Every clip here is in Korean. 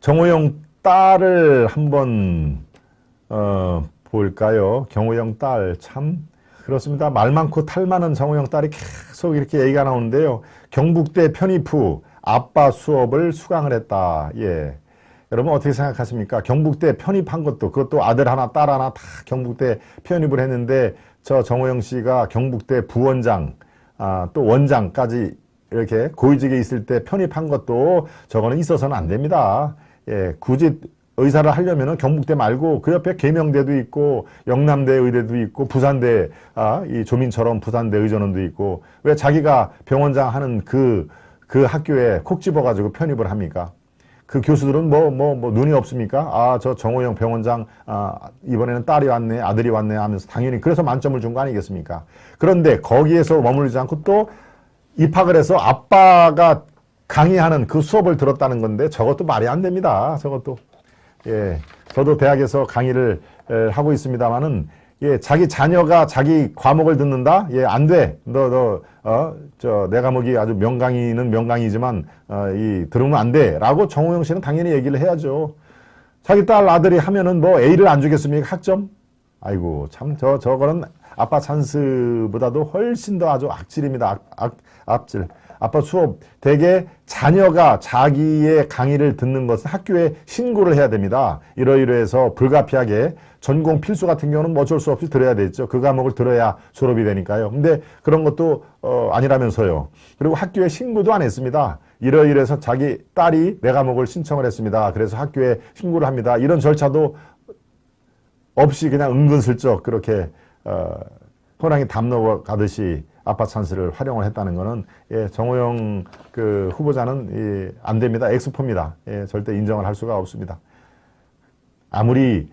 정호영 딸을 한번 어, 볼까요? 경호영 딸 참 그렇습니다. 말 많고 탈 많은 정호영 딸이 계속 이렇게 얘기가 나오는데요. 경북대 편입 후 아빠 수업을 수강을 했다. 예. 여러분 어떻게 생각하십니까? 경북대 편입한 것도 그것도 아들 하나 딸 하나 다 경북대 편입을 했는데 저 정호영 씨가 경북대 부원장 아, 또 원장까지 이렇게 고위직에 있을 때 편입한 것도 저거는 있어서는 안 됩니다. 예, 굳이 의사를 하려면은 경북대 말고 그 옆에 계명대도 있고 영남대 의대도 있고 부산대 아, 이 조민처럼 부산대 의전원도 있고 왜 자기가 병원장 하는 그, 그 학교에 콕 집어 가지고 편입을 합니까? 그 교수들은 뭐, 뭐, 뭐, 눈이 없습니까? 아, 저 정호영 병원장, 아, 이번에는 딸이 왔네, 아들이 왔네 하면서 당연히 그래서 만점을 준 거 아니겠습니까? 그런데 거기에서 머물지 않고 또 입학을 해서 아빠가 강의하는 그 수업을 들었다는 건데 저것도 말이 안 됩니다. 저것도. 예. 저도 대학에서 강의를 에, 하고 있습니다만은 예, 자기 자녀가 자기 과목을 듣는다? 예, 안 돼. 너, 너, 어, 저, 내 과목이 아주 명강의는 명강이지만, 어, 이, 들으면 안 돼. 라고 정호영 씨는 당연히 얘기를 해야죠. 자기 딸 아들이 하면은 뭐 A를 안 주겠습니까? 학점? 아이고, 참, 저, 저거는 아빠 찬스보다도 훨씬 더 아주 악질입니다. 악, 악, 악질. 아빠 수업 대개 자녀가 자기의 강의를 듣는 것은 학교에 신고를 해야 됩니다. 이러이러해서 불가피하게 전공 필수 같은 경우는 뭐 어쩔 수 없이 들어야 되죠. 그 과목을 들어야 졸업이 되니까요. 근데 그런 것도 어, 아니라면서요. 그리고 학교에 신고도 안 했습니다. 이러이러해서 자기 딸이 내 과목을 신청을 했습니다. 그래서 학교에 신고를 합니다. 이런 절차도 없이 그냥 은근슬쩍 그렇게 어, 호랑이 담 넘어가듯이 아빠 찬스를 활용을 했다는 거는 예, 정호영 그 후보자는 예, 안 됩니다. 엑스포입니다. 예, 절대 인정을 할 수가 없습니다. 아무리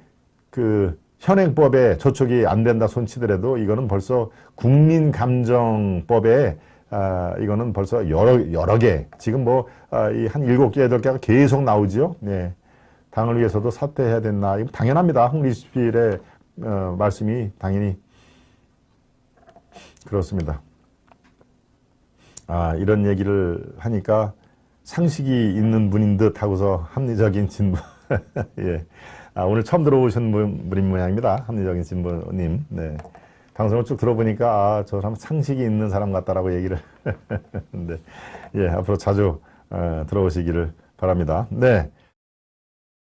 그 현행법에 저촉이 안 된다 손치더라도 이거는 벌써 국민감정법에 아, 이거는 벌써 여러 여러 개 지금 뭐한 일곱 개 여덟 개가 계속 나오지요. 네. 당을 위해서도 사퇴해야 된다. 이거 당연합니다. 홍리필의 어, 말씀이 당연히 그렇습니다. 아, 이런 얘기를 하니까 상식이 있는 분인 듯 하고서 합리적인 진부. 예. 아, 오늘 처음 들어오신 분, 분인 모양입니다. 합리적인 진부님. 네. 방송을 쭉 들어보니까, 아, 저 사람 상식이 있는 사람 같다라고 얘기를. 근데, 예, 앞으로 자주, 어, 들어오시기를 바랍니다. 네.